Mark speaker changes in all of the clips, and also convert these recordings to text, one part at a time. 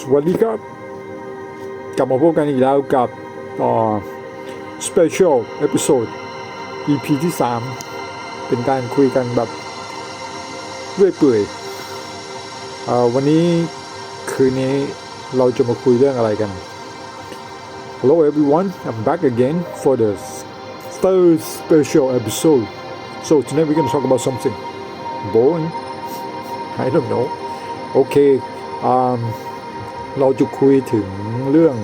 Speaker 1: สวัสดีครับ กลับมาพบกันอีกแล้วกับต่อ Special Episode EP ที่ 3 เป็นการคุยกันแบบเรื่อยเปื่อยเอ่อวันนี้คืนนี้เราจะมาคุยเรื่องอะไรกัน Hello everyone I'm back again for the third special episode so tonight we're gonna talk about something boring I don't know โอ เราจะคุยถึงเรื่อง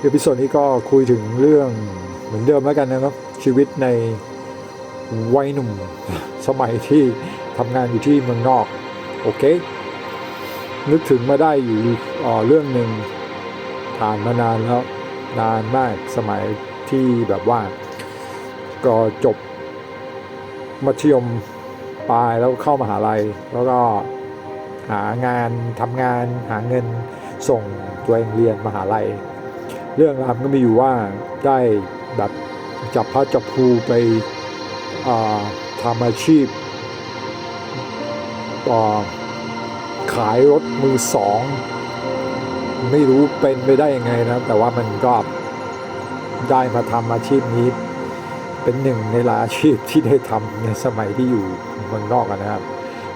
Speaker 1: เอพิโซดนี้ก็คุยถึงเรื่องเหมือนเดิมแล้วกันนะครับ ชีวิตในวัยหนุ่มสมัยที่ทำงานอยู่ที่เมืองนอก โอเค นึกถึงมาได้อยู่เอ่อเรื่องหนึ่งผ่านมานานแล้ว นานมากสมัยที่แบบว่า ก็จบมัธยมปลายแล้วเข้ามหาลัย แล้วก็ หางานทำงานหาเงินส่งตัวเองเรียนมหาลัย เรื่องราวก็มีอยู่ว่าได้แบบจับพระจับครูไปทำอาชีพขายรถมือสอง ไม่รู้เป็นไปได้ยังไงนะ แต่ว่ามันก็ได้มาทำอาชีพนี้ เป็นหนึ่งในหลายอาชีพที่ได้ทำในสมัยที่อยู่เมืองนอกนะครับ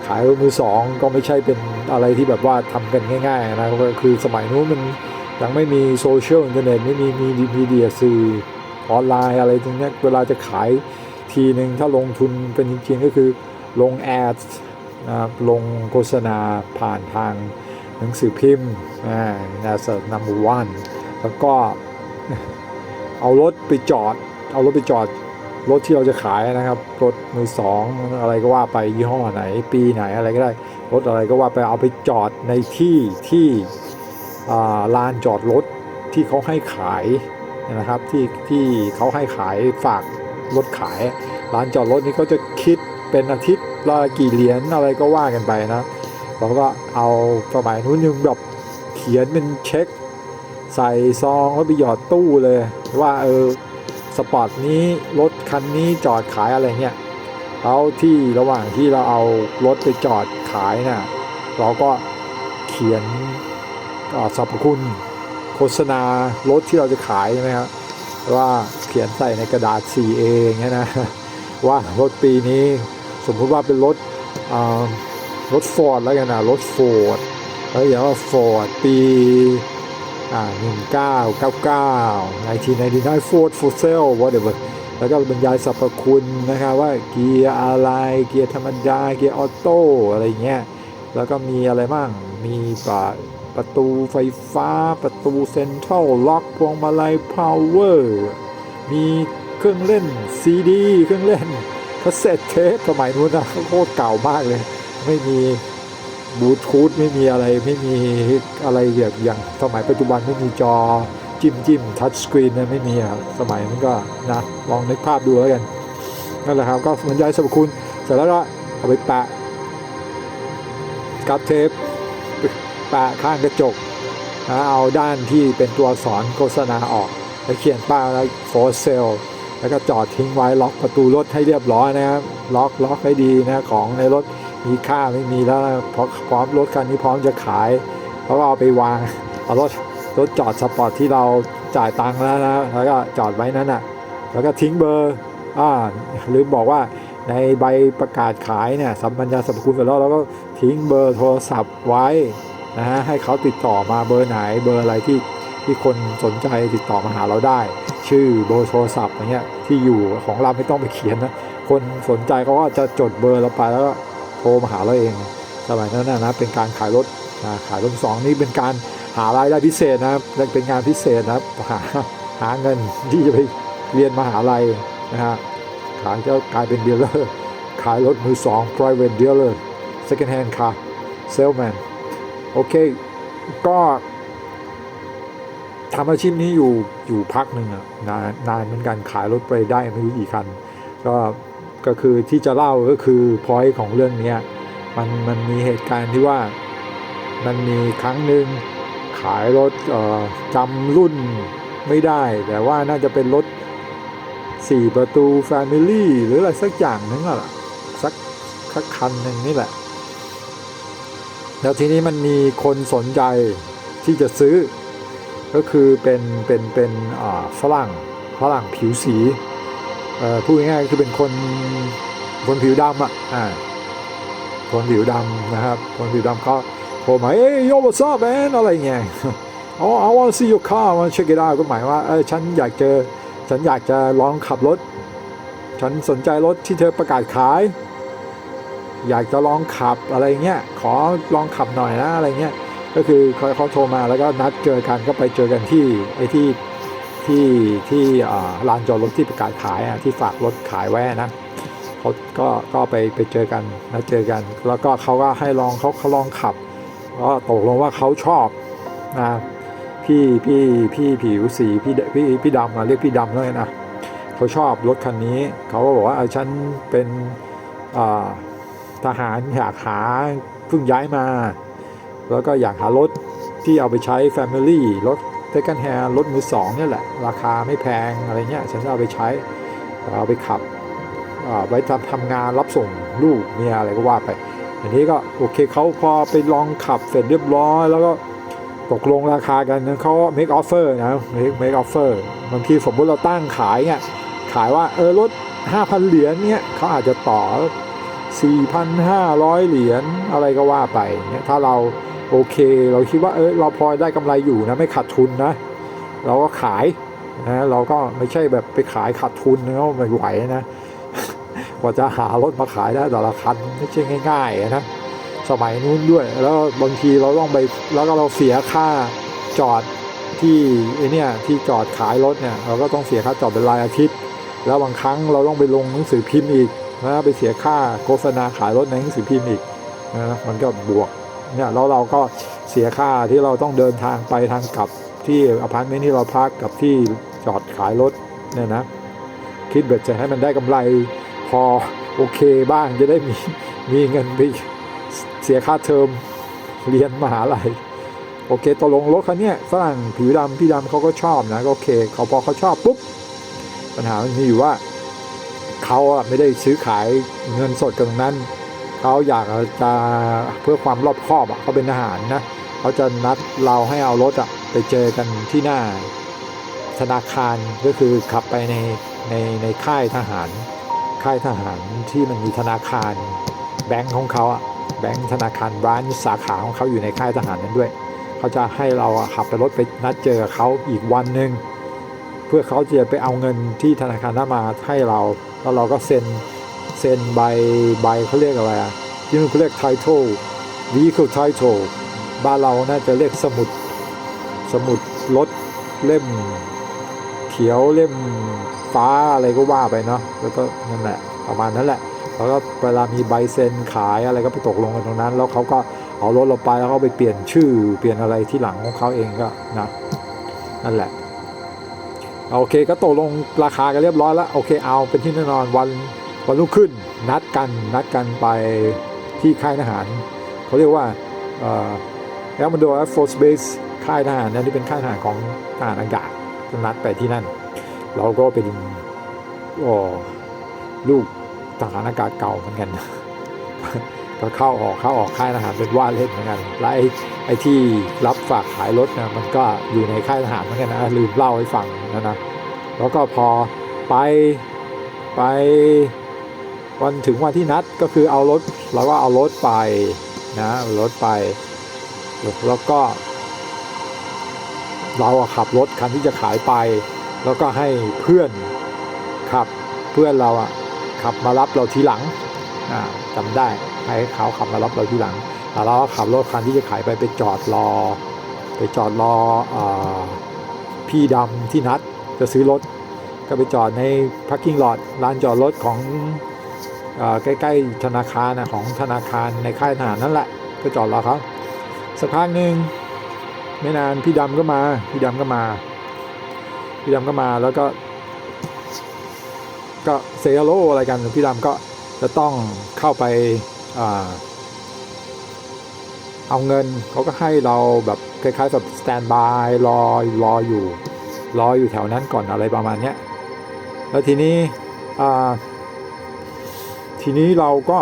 Speaker 1: ขายรถมือสองก็ไม่ใช่เป็นอะไรที่แบบว่าทำกันง่ายๆนะก็คือสมัยนู้นมันยังไม่มีโซเชียลอินเทอร์เน็ตไม่มีมีมีเดียสื่อออนไลน์อะไรตรงนี้เวลาจะขายทีหนึ่งถ้าลงทุนเป็นจริงๆก็คือลงแอดนะครับลงโฆษณาผ่านทางหนังสือพิมพ์อ่า that's number one แล้วก็เอารถไปจอด เอารถไปจอด รถที่เราจะขายนะครับ รถมือสองอะไรก็ว่าไปยี่ห้อไหน ปีไหนอะไรก็ได้ รถอะไรก็ว่าไปเอาไปจอดในที่ที่ลานจอดรถที่เขาให้ขายนะครับที่ที่เขาให้ขายฝากรถขายลานจอดรถนี้ก็จะคิดเป็นอาทิตย์ละกี่เหรียญอะไรก็ว่ากันไปนะเราก็เอาสมัยนู้นยังแบบเขียนเป็นเช็ค ใส่ซองแล้วไปหยอดตู้เลยว่าเออ สปอร์ตนี้รถคันนี้จอดขายอะไรเงี้ยแล้วที่ระหว่างที่เราเอารถไปจอดขายน่ะเราก็เขียนออสรรพคุณโฆษณารถที่เราจะขายใช่ไหมครับว่าเขียนใส่ในกระดาษ 4A อย่างเงี้ยนะว่ารถปีนี้สมมุติว่าเป็นรถรถฟอร์ดแล้วกันนะรถฟอร์ดแล้วอย่างว่าฟอร์ดปี 1999 1999 Ford for sale whatever แล้วก็บรรยายสรรพคุณนะครับว่าเกียร์อะไร เกียร์ธรรมดา เกียร์ออโต้อะไรเงี้ย แล้วก็มีอะไรบ้าง มีปะประตูไฟฟ้า ประตูเซ็นทรัลล็อกพวงมาลัยพาวเวอร์ มีเครื่องเล่นซีดี เครื่องเล่นคาสเซ็ตเทปสมัยนู้นนะโคตรเก่ามากเลย ไม่มี บลูทูธไม่มีอะไรไม่มีอะไรแบบอย่างสมัยปัจจุบันไม่มีจอจิ้มจิ้มทัชสกรีนนะไม่มีครับสมัยนั้นก็นะลองนึกภาพดูแล้วกันนั่นแหละครับก็บรรยายสรรพคุณเสร็จแล้วก็เอาไปแปะกับเทปแปะข้างกระจกนะเอาด้านที่เป็นตัวสอักษรโฆษณาออกแล้วเขียนป้ายไว้ for sale แล้วก็จอดทิ้งไว้ล็อกประตูรถให้เรียบร้อยนะครับล็อกล็อกให้ดีนะของในรถ มีค่าไม่มีแล้วเพราะพร้อมรถคันนี้พร้อมจะขายเขาก็เอาไปวางเอารถรถจอดสปอร์ตที่เราจ่ายตังค์แล้วนะแล้วก็จอดไว้นั้นอะแล้วก็ทิ้งเบอร์อ่าลืมบอกว่าในใบประกาศขายเนี่ยสัมปัญญาสรรพคุณไปแล้วเราก็ทิ้งเบอร์โทรศัพท์ไว้นะฮะให้เขาติดต่อมาเบอร์ไหนเบอร์อะไรที่ที่คนสนใจติดต่อมาหาเราได้ ชื่อเบอร์โทรศัพท์อย่างเงี้ยที่อยู่ของเราไม่ต้องไปเขียนนะคนสนใจเขาก็จะจดเบอร์เราไปแล้วก็ ทรมาหาเราเอง สมัยนั้นนะเป็นการขายรถขายรถสองนี่เป็นการหารายได้พิเศษนะครับเป็นงานพิเศษนะครับหาหาเงินที่จะไปเรียนมหาลัยนะฮะขายก็กลายเป็นเดีลเลอร์ขายรถมือสอง private dealer second hand car salesman โอเค ก็ทำอาชีพนี้อยู่อยู่พักหนึ่งอะนานนานเหมือนกันขายรถไปได้ไม่รู้กี่คัน ก็ ก็คือที่จะเล่าก็คือพอยของเรื่องนี้มันมันมีเหตุการณ์ที่ว่ามันมีครั้งหนึ่งขายรถจำรุ่นไม่ได้ แต่ว่าน่าจะเป็นรถ 4 ประตู Family หรืออะไรสักอย่างนึงอะล่ะสักสักคันหนึ่งนี่แหละ แล้วทีนี้มันมีคนสนใจที่จะซื้อ ก็คือเป็นเป็นเป็นฝรั่งฝรั่งผิวสี พูดง่ายๆคือเป็นคนคนผิวดำอะอ่าคนผิวดำนะครับ คนผิวดำเขาโทรมาเอ้ยโย what's up man อะไรเงี้ยอ๋อ I want to see your car I want to check it out ก็หมายว่าเออฉันอยากเจอ ฉันอยากจะลองขับรถ ฉันสนใจรถที่เธอประกาศขาย อยากจะลองขับอะไรเงี้ย ขอลองขับหน่อยนะอะไรเงี้ย ก็คือเขาเขาโทรมาแล้วก็นัดเจอกันก็ไปเจอกันที่ไอ้ที่ ที่ที่ลานจอดรถที่ประกาศขายที่ฝากรถขายไว้นะเขาก็ก็ไปไปเจอกันนัดเจอกัน แล้วก็เขาก็ให้ลองเขาเขาลองขับก็ตกลงว่าเขาชอบนะพี่พี่พี่ผิวสีพี่พี่พี่ดำเรียกพี่ดำเลยนะเขาชอบรถคันนี้ เขาก็บอกว่าเออฉันเป็นทหารอยากหาเพิ่งย้ายมา แล้วก็อยากหารถที่เอาไปใช้ Family รถ Second Hand รถมือสองเนี่ยแหละ ราคาไม่แพงอะไรเงี้ยฉันจะเอาไปใช้เอาไปขับไว้ทำทำงานรับส่งลูกเมียอะไรก็ว่าไป อันนี้ก็โอเคเขาพอไปลองขับเสร็จเรียบร้อย แล้วก็ตกลงราคากันเขา make offer นะ make make offer บางทีสมมติเราตั้งขายเนี่ยขายว่าเออรถ5,000 เหรียญเนี่ยเขาอาจจะต่อ 4,500 เหรียญอะไรก็ว่าไปเนี่ยถ้าเรา โอเค เราคิดว่าเออเราพอได้กำไรอยู่นะไม่ขาดทุนนะ เราก็ขายนะเราก็ไม่ใช่แบบไปขายขาดทุนนะไม่ไหวนะกว่าจะหารถมาขายได้แต่ละคันไม่ใช่ง่ายๆนะสมัยนู้นด้วยแล้วบางทีเราต้องไปแล้วก็เราเสียค่าจอดที่ไอเนี่ยที่จอดขายรถเนี่ยเราก็ต้องเสียค่าจอดเป็นรายอาทิตย์ แล้วบางครั้งเราต้องไปลงหนังสือพิมพ์อีกนะไปเสียค่าโฆษณาขายรถในหนังสือพิมพ์อีกนะมันก็บวก เนี่ยแล้วเราก็เสียค่าที่เราต้องเดินทางไปทางกลับที่อพาร์ตเมนต์ที่เราพักกับที่จอดขายรถเนี่ยนะคิดเบ็ดจะให้มันได้กำไรพอโอเคบ้างจะได้มีมีเงินไปเสียค่าเทอมเรียนมหาลัยโอเคตกลงรถคันนี้ฝรั่งผิวดำพี่ดำเขาก็ชอบนะโอเคเขาพอเขาชอบปุ๊บปัญหามันมีอยู่ว่าเขาไม่ได้ซื้อขายเงินสดกันตรงนั้น เขาอยากจะเพื่อความรอบคอบอะเขาเป็นทหารนะเขาจะนัดเราให้เอารถอะไปเจอกันที่หน้าธนาคารก็คือขับไปในในในค่ายทหาร ค่ายทหารที่มันมีธนาคารแบงค์ของเขาอะแบงค์ธนาคารร้านสาขาของเขาอยู่ในค่ายทหารนั้นด้วย เขาจะให้เราขับไปรถไปนัดเจอเขาอีกวันหนึ่งเพื่อเขาจะไปเอาเงินที่ธนาคารนั้นมาให้เรา แล้วเราก็เซ็น เซ็นใบใบเขาเรียกอะไรอะที่นู่นเขาเรียก title vehicle title บ้านเราน่าจะเรียกสมุด สมุดรถเล่ม เขียวเล่มฟ้าอะไรก็ว่าไปเนาะแล้วก็นั่นแหละประมาณนั้นแหละแล้วก็เวลามีใบเซ็นขายอะไรก็ไปตกลงกันตรงนั้น แล้วเขาก็เอารถเราไปแล้วเขาไปเปลี่ยนชื่อเปลี่ยนอะไรที่หลังของเขาเองก็นะนั่นแหละโอเคก็ตกลงราคากันเรียบร้อยแล้วโอเคเอาเป็นที่แน่นอนวัน วันรุ่งขึ้นนัดกันนัดกันไปที่ค่ายทหาร เขาเรียกว่าเอลมันโดแอร์ฟร์สเบสค่ายทหารนั่นที่เป็นค่ายทหารของทหารอากาศก็นัดไปที่นั่น เราก็เป็นโอ้ลูกทหารอากาศเก่าเหมือนกันก็เข้าออกเข้าออกค่ายทหารเป็นว่าเล่นเหมือนกันและไอ้ไอ้ที่รับฝากขายรถนะมันก็อยู่ในค่ายทหารเหมือนกันนะลืมเล่าให้ฟังนะนะแล้วก็พอไปไป วันถึงวันที่นัดก็คือเอารถเราก็เอารถไปนะรถไป แล้วก็ เราขับรถคันที่จะขายไป แล้วก็ให้เพื่อนขับเพื่อนเราอะขับมารับเราทีหลังอ่าจำได้ให้เขาขับมารับเราทีหลังแล้วเราก็ขับรถคันที่จะขายไปไปจอดรอ ไปจอดรออพี่ดำที่นัดจะซื้อรถก็ไปจอดใน parking lot ลานจอดรถของ ใกล้ ๆ ธนาคารนะของธนาคารในค่ายทหารนั่นแหละ ก็จอดรอเขาสักพักหนึ่งไม่นานพี่ดำก็มา พี่ดำก็มา พี่ดำก็มาแล้วก็ ก็เซโลอะไรกันพี่ดำก็จะต้องเข้าไปอเอาเงินเขาก็ให้เราแบบคล้ายๆแบบสแตนบายรอรออยู่ รออยู่แถวนั้นก่อนอะไรประมาณเนี้ยแล้วทีนี้อ่า ทีนี้เราก็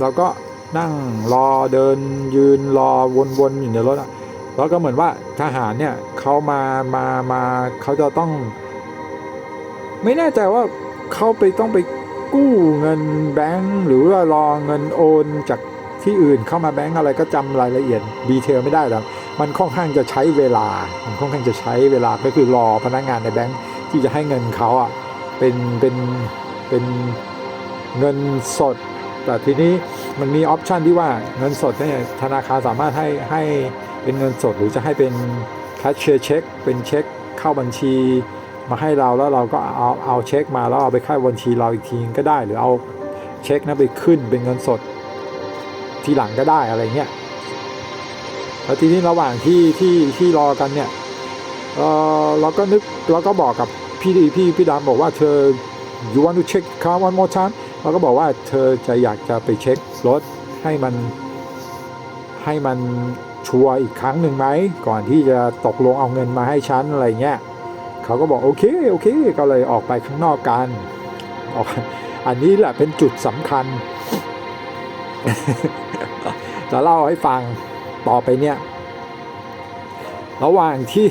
Speaker 1: เราก็นั่งรอเดินยืนรอวนๆอยู่ในรถอะแล้วก็เหมือนว่าทหารเนี่ยเขามามามาเขาจะต้อง ไม่แน่ใจว่าเขาไปต้องไปกู้เงินแบงก์หรือว่ารอเงินโอนจากที่อื่นเข้ามาแบงก์อะไรก็จำรายละเอียดดีเทลไม่ได้หรอกมันค่อนข้างจะใช้เวลา มันค่อนข้างจะใช้เวลาก็คือรอพนักงานในแบงก์ที่จะให้เงินเขาอะเป็นเป็นเป็น เงินสด แต่ทีนี้มันมีออปชันที่ว่าเงินสดเนี่ยธนาคารสามารถให้ให้เป็นเงินสดหรือจะให้เป็นแคชเชียร์เช็คเป็นเช็คเข้าบัญชีมาให้เราแล้วเราก็เอาเอาเช็คมาแล้วเอาไปเข้าบัญชีเราอีกทีก็ได้ หรือเอาเช็คนั้นไปขึ้นเป็นเงินสด ทีหลังก็ได้อะไรเงี้ยแล้วทีนี้ระหว่างที่ที่ที่รอกันเนี่ยเออเราก็นึกเราก็บอกกับพี่ดีพี่พี่ดำบอกว่าเธอ you want to check car one more time เราก็บอกว่าเธอจะอยากจะไปเช็ครถให้มันให้มันชัวร์อีกครั้งหนึ่งไหมก่อนที่จะตกลงเอาเงินมาให้ฉันอะไรเงี้ยเขาก็บอกโอเคโอเค ก็เลยออกไปข้างนอกกันออกอันนี้แหละเป็นจุดสำคัญจะเล่าให้ฟังต่อไปเนี่ย ระหว่างที่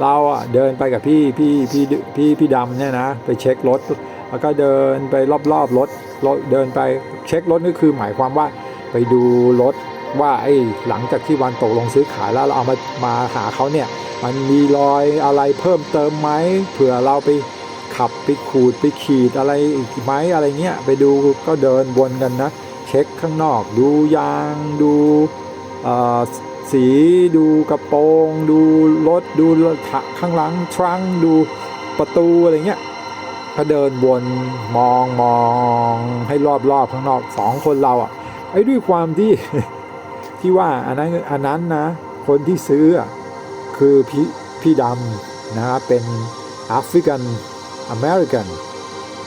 Speaker 1: เราอะเดินไปกับพี่พี่พี่พี่พี่ดำเนี่ยนะไปเช็ครถแล้วก็เดินไปรอบๆรถรถเดินไปเช็ครถนี่คือหมายความว่าไปดูรถว่าไอ้หลังจากที่วันตกลงซื้อขายแล้วเราเอามามาหาเขาเนี่ยมันมีรอยอะไรเพิ่มเติมไหมเผื่อเราไปขับไปขูดไปขีดอะไรอีกไหมอะไรเงี้ยไปดูก็เดินวนกันนะ เช็คข้างนอกดูยางดูอ่อ สีดูกระโปรง ดูรถดูข้างหลังทรังดูประตูอะไรเงี้ยก็เดินวนมองมองให้รอบๆข้างนอกสองคนเราอะไอ้ด้วยความที่ที่ว่าอันนั้นอันนั้นนะ คนที่ซื้อคือพี่พี่ดำนะฮะเป็นแอฟริกันอเมริกัน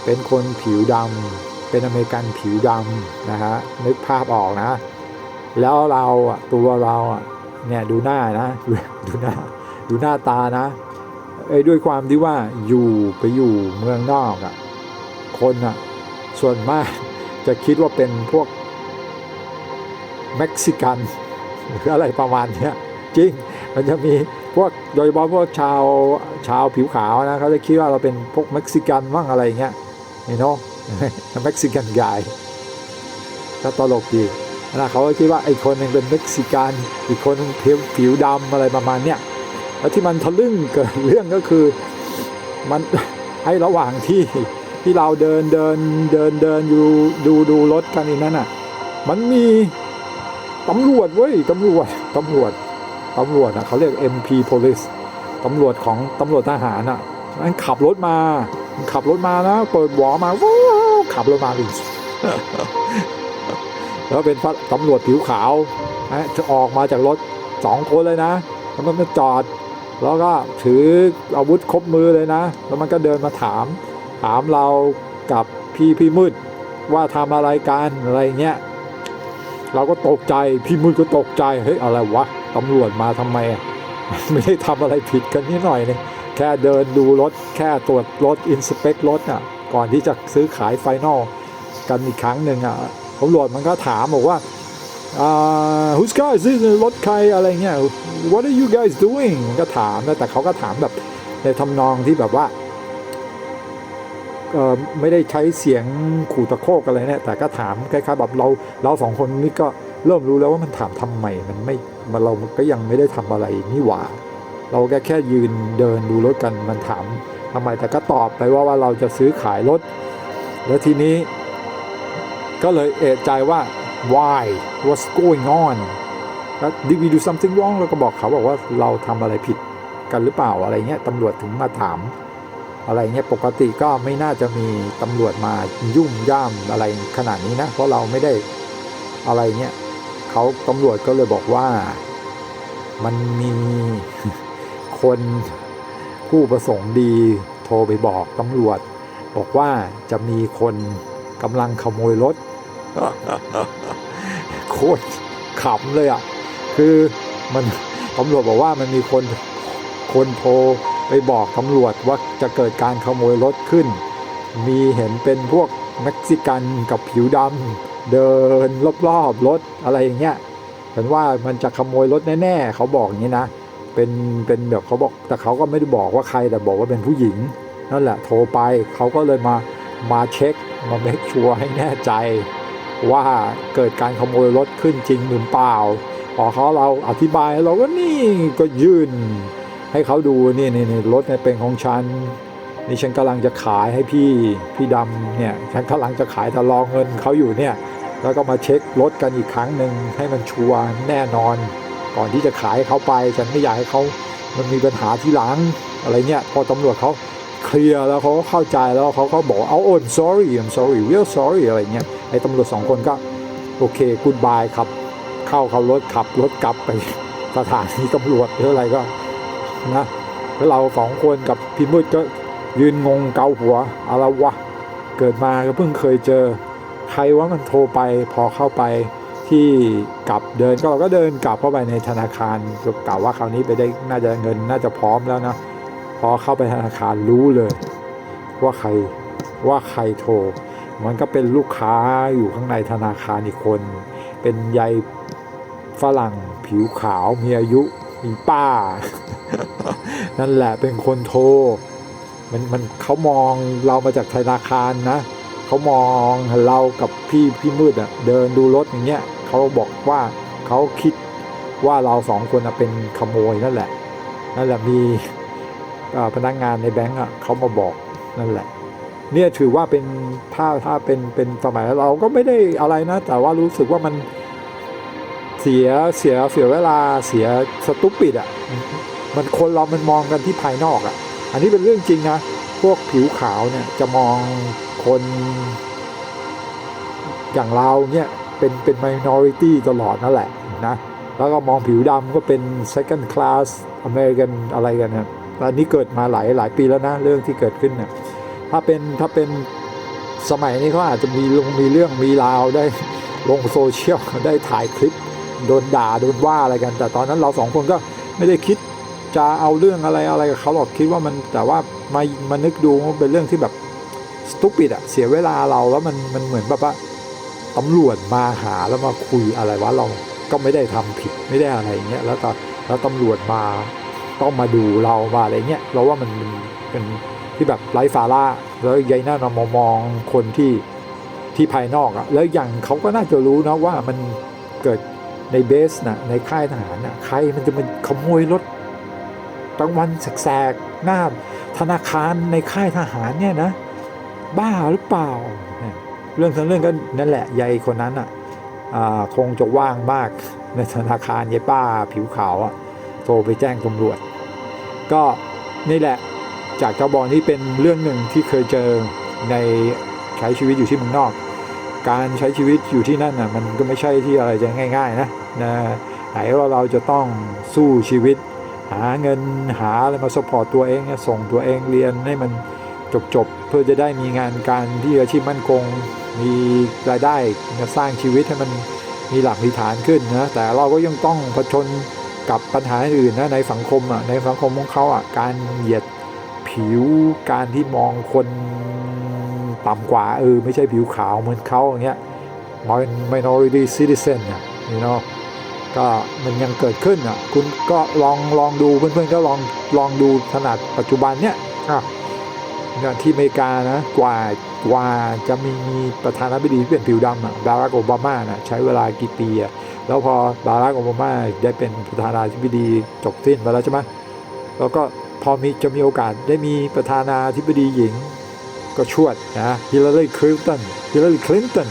Speaker 1: เป็นคนผิวดำเป็นอเมริกันผิวดำนะฮะนึกภาพออกนะ แล้วเราตัวเราเนี่ยดูหน้านะ ดูหน้าดูหน้าตานะไอ้ด้วยความที่ว่าอยู่ไปอยู่เมืองนอกอะคนอะส่วนมากจะคิดว่าเป็นพวกเม็กซิกันหรืออะไรประมาณเนี้ยจริงมันจะมีพวกโดยเฉพาะพวกชาวชาวผิวขาวนะเขาจะคิดว่าเราเป็นพวกเม็กซิกันบ้างอะไรเงี้ยเห็นไหมเม็กซิกันกายก็ตลกดี นะเขาคิดว่าไอ้คนหนึ่งเป็นเม็กซิกันอีกคนนึงผิวผิวดำอะไรประมาณเนี้ยแล้วที่มันทะลึ่งเกิดเรื่องก็คือมันให้ระหว่างที่ที่เราเดินเดินเดินเดินอยู่ดูดูรถกันอีกนั้นอะ มันมีตำรวจเว้ยตำรวจตำรวจตำรวจอะเขาเรียก MP police ตำรวจของตำรวจทหารอะมันขับรถมา ขับรถมานะเปิดหวอมาว้าวขับรถมาดิ แล้วเป็นตำรวจผิวขาวนะจะออกมาจากรถสองคนเลยนะแล้วมันจอด แล้วก็ถืออาวุธครบมือเลยนะ แล้วมันก็เดินมาถาม ถามเรากับพี่พี่มืดว่าทำอะไรกันอะไรเงี้ยเราก็ตกใจพี่มืดก็ตกใจเฮ้ยอะไรวะตำรวจมาทำไมไม่ได้ทำอะไรผิดกันนิดหน่อยเนี่ยแค่เดินดูรถแค่ตรวจรถอินสเปกรถอะก่อนที่จะซื้อขายไฟนอลกันอีกครั้งหนึ่งอะ ตำรวจมันก็ถามบอกว่าอ่า who's car is this รถใครอะไรเงี้ย what are you guys doing มันก็ถามนะแต่เขาก็ถามแบบในทำนองที่แบบว่าไม่ได้ใช้เสียงขู่ตะโคกอะไรเนี่ยแต่ก็ถามคล้ายๆแบบเราเราสองคนนี่ก็เริ่มรู้แล้วว่ามันถามทำไมมันไม่มันเราก็ยังไม่ได้ทำอะไรนี่หว่า เราแค่แค่ยืนเดินดูรถกันมันถามทำไมแต่ก็ตอบไปว่าว่าเราจะซื้อขายรถ แล้วทีนี้ ก็เลยเอะใจว่า why what's going on แล้ว did we do something wrong เราก็บอกเขาบอกว่าเราทำอะไรผิดกันหรือเปล่าอะไรเงี้ยตำรวจถึงมาถาม อะไรเงี้ยปกติก็ไม่น่าจะมีตำรวจมายุ่มย่ามอะไรขนาดนี้นะ เพราะเราไม่ได้อะไรเงี้ยเขาตำรวจก็เลยบอกว่ามันมีคนผู้ประสงค์ดีโทรไปบอกตำรวจ บอกว่าจะมีคน กำลังขโมยรถโคตรขำเลยอะ คือมันตำรวจบอกว่ามันมีคนคนโทรไปบอกตำรวจว่าจะเกิดการขโมยรถขึ้น มีเห็นเป็นพวกเม็กซิกันกับผิวดำเดินรอบๆรถอะไรอย่างเงี้ยเหมือนว่ามันจะขโมยรถแน่ๆเขาบอกอย่างนี้นะเป็นเป็นแบบเขาบอกแต่เขาก็ไม่ได้บอกว่าใครแต่บอกว่าเป็นผู้หญิง นั่นแหละโทรไปเขาก็เลยมามาเช็ค มาเมคชัวร์ให้แน่ใจว่าเกิดการขโมยรถขึ้นจริงหรือเปล่าพอเขาเราอธิบายเราก็นี่ก็ยื่น ให้เขาดูนี่นี่นี่รถเนี่ยเป็นของฉันนี่ฉันกำลังจะขายให้พี่พี่ดำเนี่ยฉันกำลังจะขายแต่รองเงินเขาอยู่เนี่ยแล้วก็มาเช็ครถกันอีกครั้งหนึ่งให้มันชัวร์แน่นอน ก่อนที่จะขายเขาไป ฉันไม่อยากให้เขามันมีปัญหาที่หลังอะไรเงี้ยพอตำรวจเขา เคลียร์แล้วเขาก็เข้าใจแล้วเขาก็บอกเอาโอ้ sorry I'm sorry real sorry อะไรเงี้ยไอ้ตำรวจสองคนก็โอเค goodbye ครับ เข้าเขารถขับรถกลับไปสถานีตำรวจหรืออะไรก็นะแล้วเราสองคนกับพี่มืดก็ยืนงงเกาหัวอะไรวะเกิดมาก็เพิ่งเคยเจอใครว่ามันโทรไปพอเข้าไปที่กลับเดินก็เราก็เดินกลับเข้าไปในธนาคารก็กล่าวว่าคราวนี้ไปได้น่าจะเงินน่าจะพร้อมแล้วนะ พอเข้าไปธนาคารรู้เลย ว่าใครว่าใครโทร มันก็เป็นลูกค้าอยู่ข้างในธนาคารอีกคน เป็นยายฝรั่งผิวขาวมีอายุมีป้า นั่นแหละเป็นคนโทรมันมันเขามองเรามาจากธนาคารนะเขามองเรากับพี่พี่มืดอะเดินดูรถอย่างเงี้ยเขาบอกว่าเขาคิดว่าเราสองคนเป็นขโมยนั่นแหละ นั่นแหละมี พนักงานในแบงก์อะเขามาบอกนั่นแหละ เนี่ยถือว่าเป็นถ้าถ้าเป็นเป็นสมัยเราก็ไม่ได้อะไรนะ แต่ว่ารู้สึกว่ามันเสียเสียเสียเวลาเสียสตุปปิดอะมันคนเรามันมองกันที่ภายนอกอะอันนี้เป็นเรื่องจริงนะพวกผิวขาวเนี่ยจะมองคนอย่างเราเนี่ยเป็นเป็น minority ตลอดนั่นแหละนะ แล้วก็มองผิวดำก็เป็น second class American อะไรกันนะ อันนี้เกิดมาหลายหลายปีแล้วนะเรื่องที่เกิดขึ้นเนะถ้าเป็นถ้าเป็นสมัยนี้เขาอาจจะมีลงมีเรื่องมีราวได้ลงโซเชียลได้ถ่ายคลิปโดนด่าโดนว่าอะไรกัน แต่ตอนนั้นเราสองคนก็ไม่ได้คิดจะเอาเรื่องอะไรอะไรกับเขาหรอกคิดว่ามันแต่ว่ามามานึกดูว่าเป็นเรื่องที่แบบสตูปิดอะเสียเวลาเราแล้วมันมันเหมือนแบบว่าตำรวจมาหาแล้วมาคุยอะไรวะเราก็ไม่ได้ทำผิดไม่ได้อะไรอย่างเงี้ยแล้วตอนแล้วตำรวจมา ต้องมาดูเรามาอะไรเงี้ยเราว่ามันเป็นที่แบบไร้สาระแล้วยายน่ามามมองคนที่ที่ภายนอกอะแล้วอย่างเขาก็น่าจะรู้นะว่ามันเกิดในเบสนะในค่ายทหารนะใครมันจะมาขโมยรถกลางวันแสกๆหน้าธนาคารในค่ายทหารเนี่ยนะ บ้าหรือเปล่า เรื่องทั้งเรื่องก็นั่นแหละยายคนนั้นอะอ่าคงจะว่างมากในธนาคารยายป้าผิวขาวอะ ทรไปแจ้งตำรวจ ก็นี่แหละจากเจ้าบอลที่เป็นเรื่องหนึ่งที่เคยเจอในใช้ชีวิตอยู่ที่เมืองนอก การใช้ชีวิตอยู่ที่นั่นน่ะมันก็ไม่ใช่ที่อะไรจะง่าย ๆ นะนะไหนว่าเราจะต้องสู้ชีวิต หาเงินหาอะไรมาสปอร์ตตัวเองส่งตัวเองเรียนให้มันจบๆเพื่อจะได้มีงานการที่อาชีพมั่นคง มีรายได้สร้างชีวิตให้มันมีหลักมีฐานขึ้นนะแต่เราก็ยังต้องผชน กับปัญหาอื่นนะในสังคมอะในสังคมของเขาอะการเหยียดผิวการที่มองคนต่ำกว่าเออไม่ใช่ผิวขาวเหมือนเขาอย่างเงี้ย minority citizen อะ you know ก็มันยังเกิดขึ้นอะคุณก็ลองลองดูเพื่อนๆก็ลองลองดูขนาดปัจจุบันเนี้ยอะเนี่ยที่อเมริกานะกว่ากว่าจะมีมีประธานาธิบดีที่เป็นผิวดำอะบารักโอบามานะใช้เวลากี่ปีอะ แล้วพอบารักโอบามาได้เป็นประธานาธิบดีจบสิ้นไปแล้วใช่ไหมแล้วก็พอมีจะมีโอกาสได้มีประธานาธิบดีหญิง ก็ชวดนะฮิลลารีคลินตันฮิลลารีคลินตัน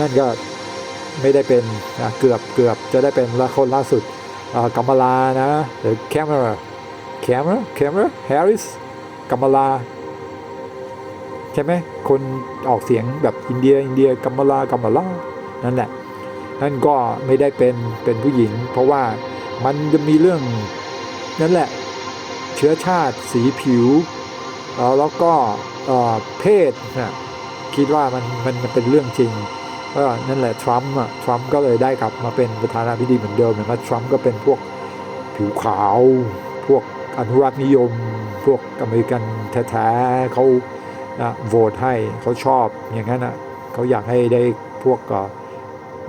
Speaker 1: นั่นก็ไม่ได้เป็นนะเกือบเกือบจะได้เป็นละคนล่าสุดกัมมาลานะหรือแคมเมราแคมเมราแคมเมราแฮร์ริสกัมมาลาใช่ไหมคนออกเสียงแบบอินเดียอินเดียกัมมาลากัมมาลานั่นแหละ นั่นก็ไม่ได้เป็นเป็นผู้หญิง เพราะว่ามันจะมีเรื่องนั่นแหละเชื้อชาติสีผิวแล้วก็เพศนะคิดว่ามันมันเป็นเรื่องจริงก็นั่นแหละทรัมป์อะทรัมป์ก็เลยได้กลับมาเป็นประธานาธิบดีเหมือนเดิมเห็นไหมทรัมป์ก็เป็นพวกผิวขาว พวกอนุรักษ์นิยม พวกอเมริกันแท้ๆเขานะโหวตให้เขาชอบอย่างนั้นอะเขาอยากให้ได้พวกเ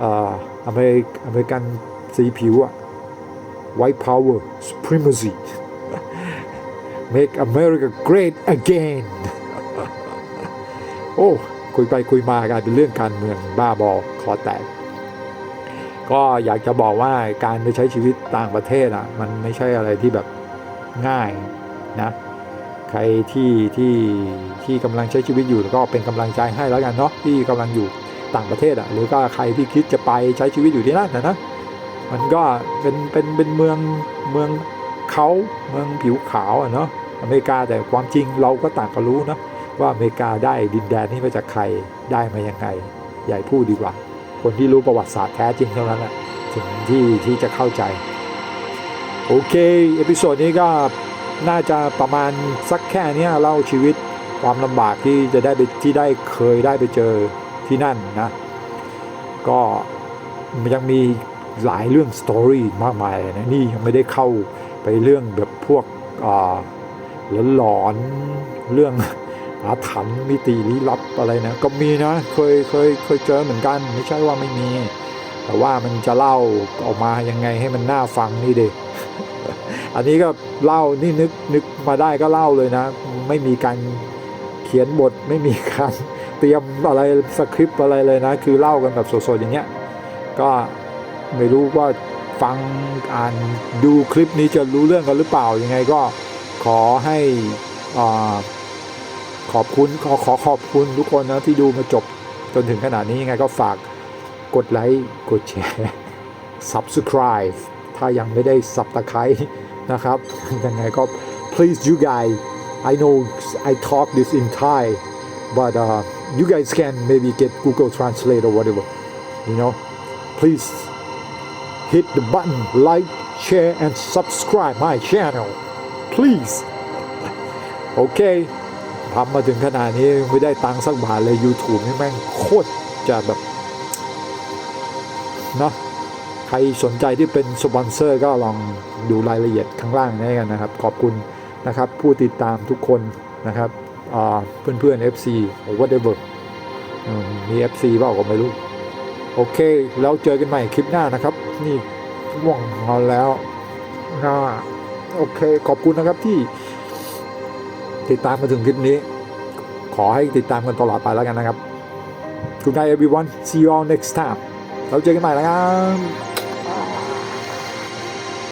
Speaker 1: อเอออเมริกอเมริกันสีผิวอะ white power supremacy make America great again โอ้ คุยไปคุยมากลายเป็นเรื่องการเมืองบ้าบอคอแตก ก็อยากจะบอกว่าการไปใช้ชีวิตต่างประเทศอะ มันไม่ใช่อะไรที่แบบง่ายนะ ใครที่ที่ที่กำลังใช้ชีวิตอยู่ก็เป็นกำลังใจให้แล้วกันเนาะที่กำลังอยู่ ต่างประเทศอะหรือก็ใครที่คิดจะไปใช้ชีวิตอยู่ที่นั่นนะนะมันก็เป็นเป็นเป็นเมืองเมืองเขาเมืองผิวขาวอะเนาะอเมริกาแต่ความจริงเราก็ต่างก็รู้นะว่าอเมริกาได้ดินแดนนี้มาจากใครได้มายังไงใหญ่พูดดีกว่า คนที่รู้ประวัติศาสตร์แท้จริงเท่านั้นแหละถึงที่ที่จะเข้าใจ โอเคเอพิโซดนี้ก็น่าจะประมาณสักแค่เนี้ยเล่าชีวิตความลำบากที่จะได้ไปที่ได้เคยได้ไปเจอ ที่นั่นนะก็ยังมีหลายเรื่องสตอรี่มากมายนะนี่ยังไม่ได้เข้าไปเรื่องแบบพวกอ่าหลอนเรื่องอาถรรพ์มิติลี้ลับอะไรนะก็มีนะเคยเคยเคยเจอเหมือนกัน ไม่ใช่ว่าไม่มี แต่ว่ามันจะเล่าออกมายังไงให้มันน่าฟังนี่เด็อันนี้ก็เล่านี่นึกนึกมาได้ก็เล่าเลยนะ ไม่มีการเขียนบทไม่มีการ ตรียมอะไรสคริปต์อะไรเลยนะ คือเล่ากันแบบสดๆอย่างเงี้ย ก็ไม่รู้ว่าฟังอ่านดูคลิปนี้จะรู้เรื่องกันหรือเปล่ายังไงก็ขอให้อาขอบคุณขอขอขอบคุณทุกคนนะที่ดูมาจบจนถึงขนาดนี้ยังไงก็ฝากกดไลค์กดแชร์ subscribe ถ้ายังไม่ได้ subscribe นะครับยังไงก็ please you guys I know I talk this in Thai but uh, you guys can maybe get Google Translate or whatever you know please hit the button like share and subscribe my channel please โอเคทำมาถึงขนาดนี้ไม่ได้ตังค์สักบาทเลย YouTube นี่แม่งโคตรจะแบบนะใครสนใจที่เป็นสปอนเซอร์ก็ลองดูรายละเอียดข้างล่างนี้กันนะครับ ขอบคุณนะครับ ผู้ติดตามทุกคนนะครับ อ่าเพื่อนๆ FC หรือ whatever มมี FC เปล่าก็ไม่รู้ โอเค แล้วเจอกันใหม่คลิปหน้านะครับ นี่ง่วงนอนแล้วนะโอเค ขอบคุณนะครับที่ ติดตามมาถึงคลิปนี้ ขอให้ติดตามกันตลอดไปแล้วกันนะครับ Good night everyone see you all next time เราเจอกันใหม่แล้วครับ